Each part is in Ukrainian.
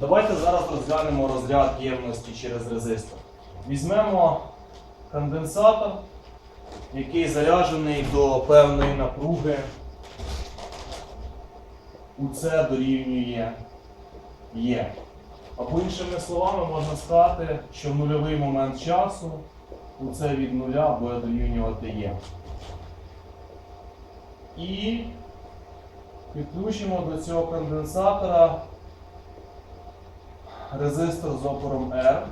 Давайте зараз розглянемо розряд ємності через резистор. Візьмемо конденсатор, який заряджений до певної напруги. УЦ дорівнює Є. Або іншими словами можна сказати, що в нульовий момент часу УЦ від нуля буде дорівнювати Є. І підключимо до цього конденсатора резистор з опором R.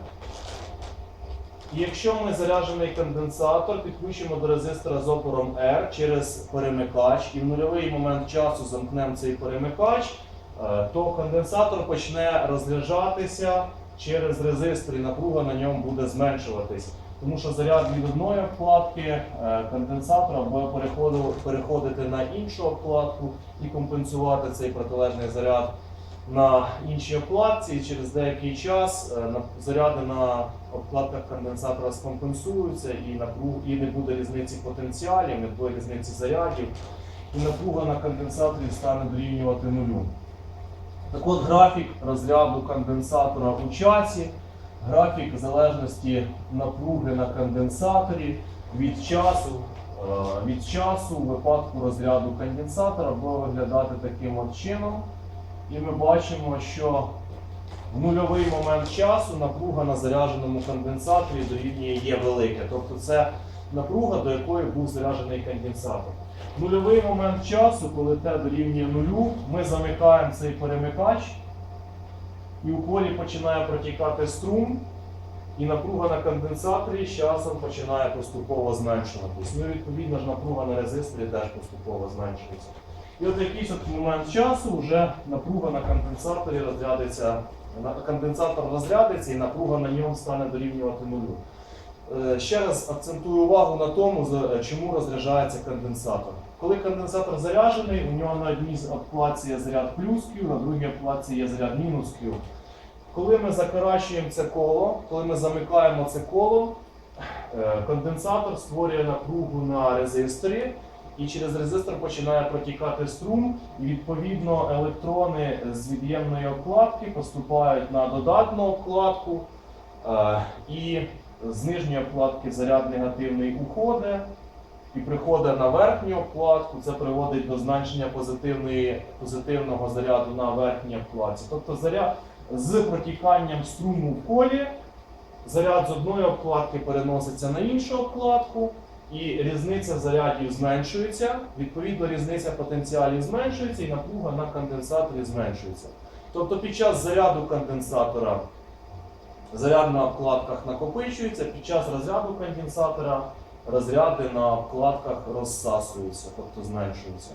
І якщо ми заряджений конденсатор підключимо до резистора з опором R через перемикач і в нульовий момент часу замкнемо цей перемикач, е, то конденсатор почне розряджатися через резистор і напруга на ньому буде зменшуватись. Тому що заряд від одної обкладки е, конденсатора буде переходити на іншу обкладку і компенсувати цей протилежний заряд на іншій обкладці, і через деякий час е, заряди на обкладках конденсатора скомпенсуються, і напруг, і не буде різниці потенціалів, не буде різниці зарядів, і напруга на конденсаторі стане дорівнювати нулю. Так от графік розряду конденсатора у часі, графік залежності напруги на конденсаторі від часу. е, Від часу випадку розряду конденсатора буде виглядати таким от чином. І ми бачимо, що в нульовий момент часу напруга на зарядженому конденсаторі дорівнює є велике. Тобто це напруга, до якої був заряджений конденсатор. В нульовий момент часу, коли Т дорівнює нулю, ми замикаємо цей перемикач, і у полі починає протікати струм, і напруга на конденсаторі з часом починає поступово зменшуватись. Ну і відповідно ж напруга на резисторі теж поступово зменшується. І от якийсь от момент часу вже напруга на конденсаторі розрядиться, конденсатор розрядиться і напруга на ньому стане дорівнювати нулю. Е, Ще раз акцентую увагу на тому, чому розряджається конденсатор. Коли конденсатор заряджений, у нього на одній обкладці є заряд плюс Q, на другій обкладці є заряд мінус Q. Коли ми закорачуємо це коло, коли ми замикаємо це коло, е, конденсатор створює напругу на резисторі, і через резистор починає протікати струм, і відповідно електрони з від'ємної обкладки поступають на додатну обкладку, е, і з нижньої обкладки заряд негативний уходить і приходить на верхню обкладку. Це приводить до позитивної, позитивного заряду на верхній обкладці. Тобто заряд з протіканням струму в колі, заряд з одної обкладки переноситься на іншу обкладку. І різниця зарядів зменшується, відповідно, різниця потенціалів зменшується і напруга на конденсаторі зменшується. Тобто під час заряду конденсатора заряд на обкладках накопичується, під час розряду конденсатора розряди на обкладках розсасуються, тобто зменшуються.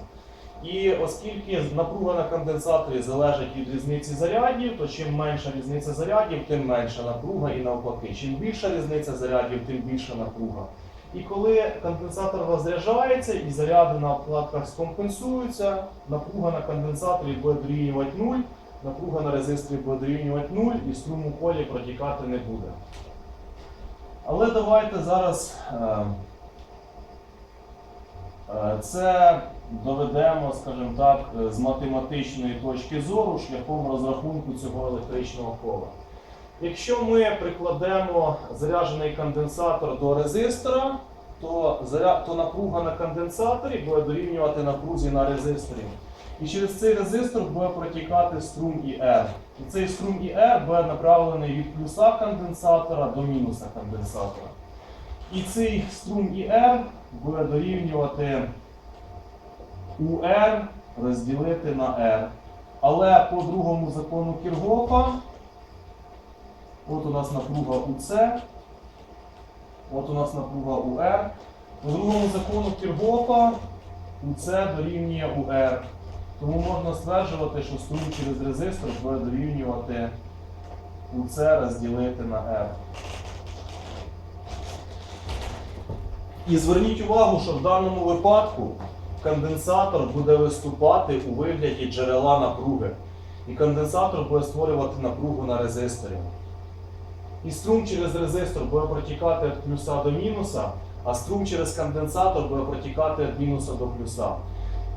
І оскільки напруга на конденсаторі залежить від різниці зарядів, то чим менша різниця зарядів, тим менша напруга і навпаки. Чим більша різниця зарядів, тим більша напруга. І коли конденсатор розряджається і заряди на обкладках скомпенсуються, напруга на конденсаторі буде дорівнювати 0, напруга на резисторі буде дорівнювати 0 і струм у колі протікати не буде. Але давайте зараз е, е, це доведемо, скажімо так, з математичної точки зору шляхом розрахунку цього електричного кола. Якщо ми прикладемо заряджений конденсатор до резистора, то, заря... то напруга на конденсаторі буде дорівнювати напрузі на резисторі. І через цей резистор буде протікати струм ІР. І цей струм ІР буде направлений від плюса конденсатора до мінуса конденсатора. І цей струм ІР буде дорівнювати УР розділити на R. Але по другому закону Кіргофа От у нас напруга УЦ, от у нас напруга УР. По другому закону Кіргофа УЦ дорівнює УР. Тому можна стверджувати, що струм через резистор буде дорівнювати УЦ розділити на R. І зверніть увагу, що в даному випадку конденсатор буде виступати у вигляді джерела напруги. І конденсатор буде створювати напругу на резисторі. І струм через резистор буде протікати від плюса до мінуса, а струм через конденсатор буде протікати від мінуса до плюса.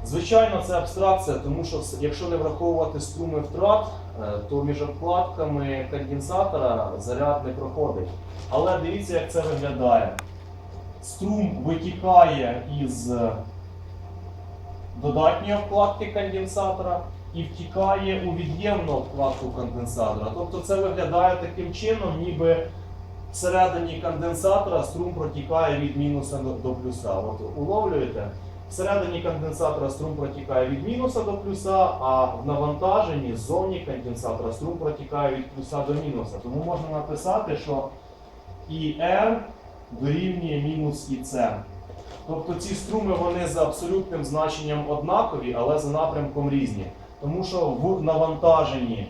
Звичайно, це абстракція, тому що якщо не враховувати струми втрат, е, то між обкладками конденсатора заряд не проходить. Але дивіться, як це виглядає. Струм витікає із е, додатньої обкладки конденсатора і втікає у від'ємну обкладку конденсатора. Тобто це виглядає таким чином, ніби всередині конденсатора струм протікає від мінуса до, плюса. От уловлюєте? Всередині конденсатора струм протікає від мінуса до плюса, а в навантаженні ззовні конденсатора струм протікає від плюса до мінуса. Тому можна написати, що IR дорівнює мінус ІЦ. Тобто ці струми вони за абсолютним значенням однакові, але за напрямком різні. Тому що в навантаженні,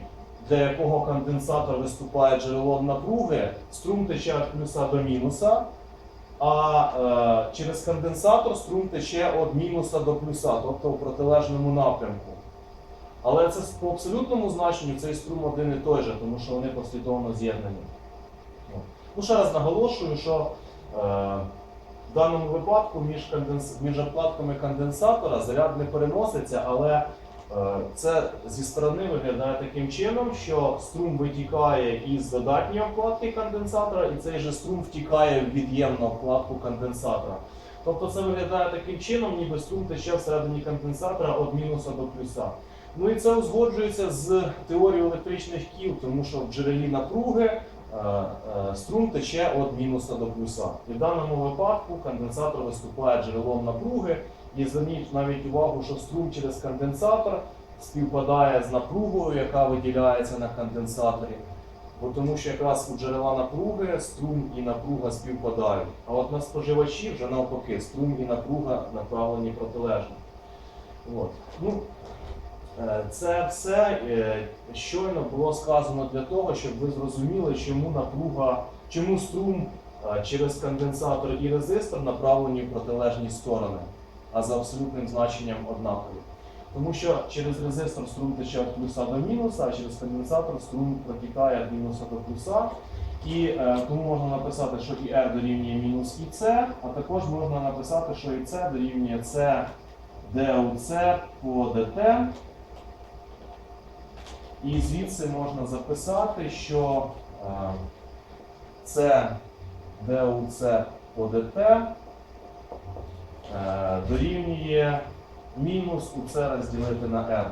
для якого конденсатор виступає джерелом напруги, струм тече від плюса до мінуса, а е, через конденсатор струм тече від мінуса до плюса, тобто в протилежному напрямку. Але це по абсолютному значенню цей струм один і той же, тому що вони послідовно з'єднані. Ну, ще раз наголошую, що е, в даному випадку між, конденс... між обкладками конденсатора заряд не переноситься, але це зі сторони виглядає таким чином, що струм витікає із додатньої обкладки конденсатора, і цей же струм втікає в від'ємну обкладку конденсатора. Тобто це виглядає таким чином, ніби струм тече всередині конденсатора від мінуса до плюса. Ну і це узгоджується з теорією електричних кіл, тому що в джерелі напруги е, е, струм тече від мінуса до плюса. І в даному випадку конденсатор виступає джерелом напруги. І зверніть навіть увагу, що струм через конденсатор співпадає з напругою, яка виділяється на конденсаторі. Бо тому що якраз у джерела напруги струм і напруга співпадають. А от на споживачі вже навпаки, струм і напруга направлені протилежно. От. Ну, е, це все е, щойно було сказано для того, щоб ви зрозуміли, чому напруга, чому струм е, через конденсатор і резистор направлені в протилежні сторони, а за абсолютним значенням однакові. Тому що через резистор струм тече від плюса до мінуса, а через конденсатор струм протікає від мінуса до плюса. І е, тому можна написати, що і R дорівнює мінус ІЦ, а також можна написати, що і С дорівнює С ДУЦ по ДТ. І звідси можна записати, що е, С ДУЦ по ДТ дорівнює мінус УЦ розділити на R.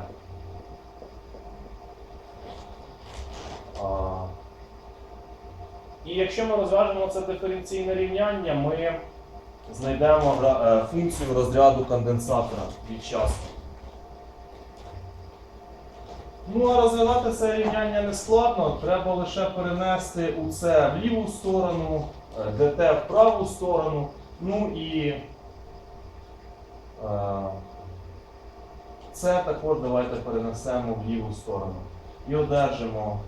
І якщо ми розважимо це диференційне рівняння, ми знайдемо е, функцію розряду конденсатора від часу. Ну, а розвивати це рівняння не складно, треба лише перенести УЦ в ліву сторону, е, ДТ в праву сторону, ну і е, це також давайте перенесемо в ліву сторону. І одержимо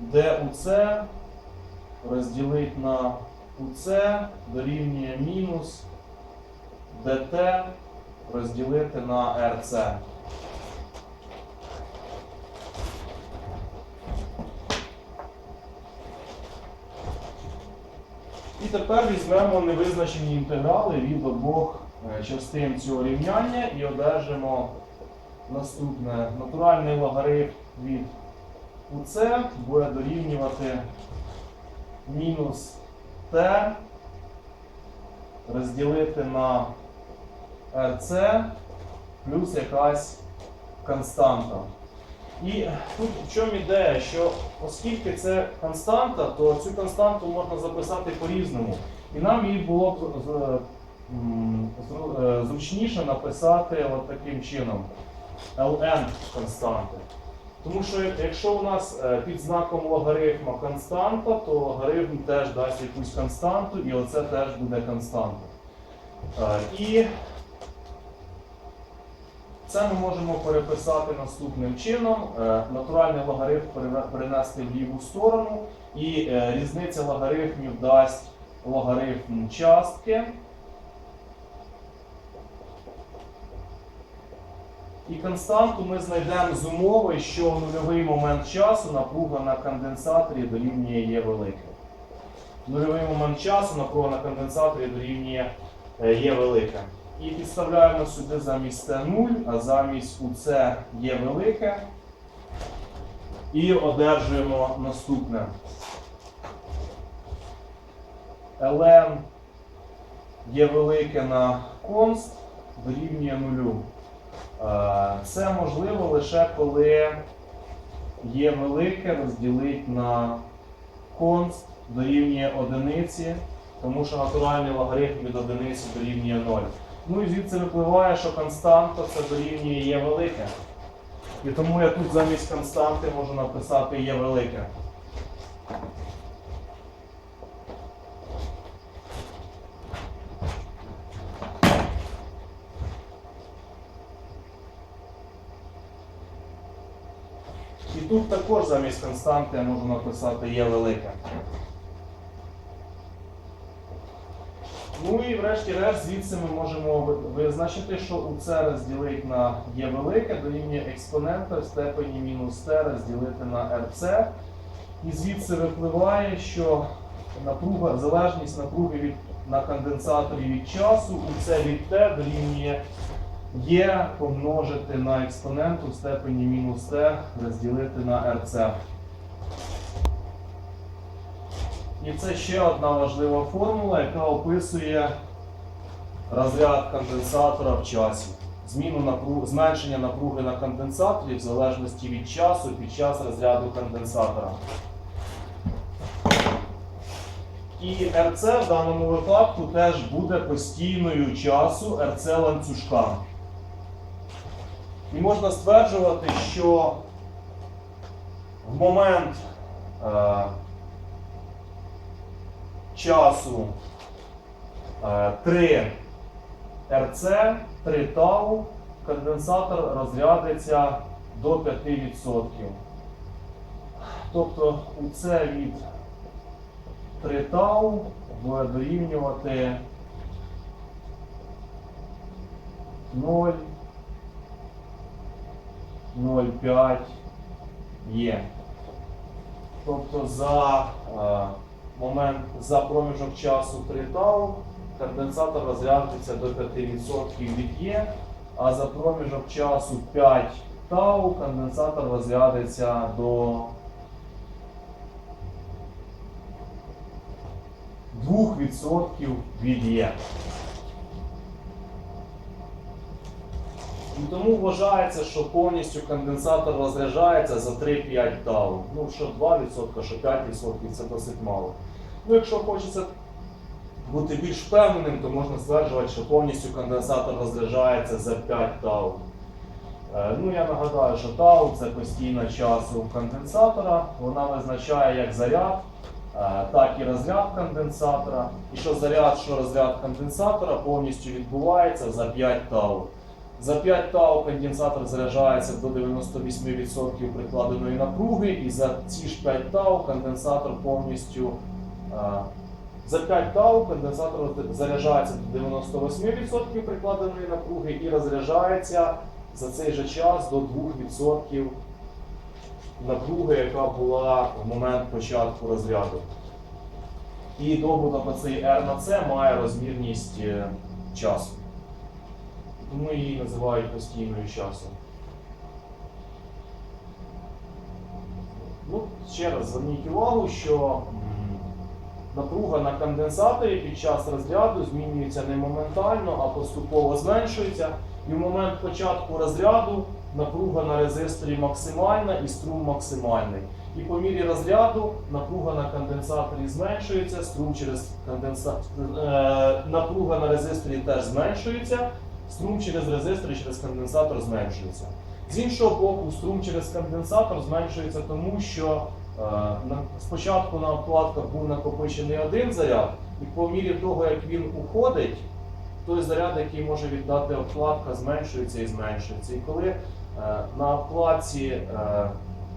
ДУЦ розділити на УЦ дорівнює мінус ДТ розділити на РЦ. І тепер візьмемо невизначені інтеграли від обох е, частин цього рівняння і одержимо наступне. Натуральний логарифм від УЦ буде дорівнювати мінус Т розділити на РЦ плюс якась константа. І тут в чому ідея, що оскільки це константа, то цю константу можна записати по-різному. І нам її було б зру- е, зручніше написати от таким чином ln константи. Тому що якщо у нас е, під знаком логарифма константа, то логарифм теж дасть якусь константу, і оце теж буде константа. Е, І це ми можемо переписати наступним чином. Е, Натуральний логарифм перенести в ліву сторону, і е, різниця логарифмів дасть логарифм частки. І константу ми знайдемо з умови, що в нульовий момент часу напруга на конденсаторі дорівнює Є велике. В нульовий момент часу напруга на конденсаторі дорівнює е, Є велике. І підставляємо сюди замість Т 0, а замість УЦ є велике. І одержуємо наступне. ln є велике на конст дорівнює нулю. Е, Це можливо лише коли є велике розділити на конст дорівнює одиниці, тому що натуральний логарифм від одиниці дорівнює 0. Ну і звідси випливає, що константа це дорівнює є велике. І тому я тут замість константи можу написати є велике. І тут також замість константи я можу написати є велике. Ну і врешті-решт звідси ми можемо визначити, що у це розділити на є велике дорівнює експонента в степені мінус t розділити на rc. І звідси випливає, що напруга, залежність напруги від, на конденсаторі від часу, у це від t дорівнює є помножити на експоненту в степені мінус t розділити на rc. І це ще одна важлива формула, яка описує розряд конденсатора в часі. Зміну напруг... зменшення напруги на конденсаторі в залежності від часу під час розряду конденсатора. І РЦ в даному випадку теж буде постійною часу РЦ ланцюжка. І можна стверджувати, що в момент е, часу е, 3 РЦ, 3 тау, конденсатор розрядиться до 5%. Тобто у це від 3 тау буде дорівнювати 0, 0,5 є. Тобто за е, момент за проміжок часу 3 тау конденсатор розрядиться до 5% від Є, а за проміжок часу 5 тау конденсатор розрядиться до 2% від Є. І тому вважається, що повністю конденсатор розряджається за 3-5 тау. Ну, що 2%, що 5% це досить мало. Ну, якщо хочеться бути більш впевненим, то можна стверджувати, що повністю конденсатор розряджається за 5 тау. Е, Ну, я нагадаю, що тау це постійна часу конденсатора. Вона визначає як заряд, е, так і розряд конденсатора. І що заряд, що розряд конденсатора повністю відбувається за 5 тау. За 5 тау конденсатор заряджається до 98% прикладеної напруги, і за ці ж 5 тау конденсатор повністю за 5 тау конденсатор заряджається до 98% прикладеної напруги і розряджається за цей же час до 2% напруги, яка була в момент початку розряду. І оцей R на C має розмірність е, часу. Тому її називають постійною часом. Ну, ще раз зверніть увагу, що напруга на конденсаторі під час розряду змінюється не моментально, а поступово зменшується. І в момент початку розряду напруга на резисторі максимальна і струм максимальний. І по мірі розряду напруга на конденсаторі зменшується, струм через конденса... е, напруга на резисторі теж зменшується, струм через резистор і через конденсатор зменшується. З іншого боку, струм через конденсатор зменшується тому, що спочатку на обкладках був накопичений один заряд, і по мірі того, як він уходить, той заряд, який може віддати обкладка, зменшується і зменшується. І коли е, на обкладці е,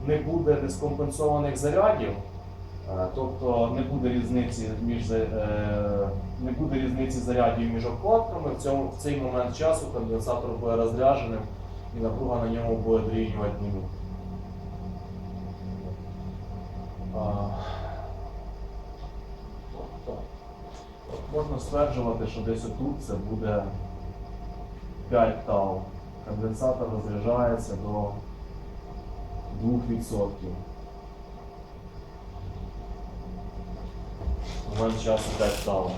не буде дискомпенсованих зарядів, е, тобто не буде різниці між е, не буде різниці зарядів між обкладками, в цьому в цей момент часу конденсатор буде розрядженим і напруга на ньому буде дорівнювати нулю. А, так. Можна стверджувати, що десь отут це буде 5 тау. Конденсатор розряджається до 2%. Момент часу 5 тау.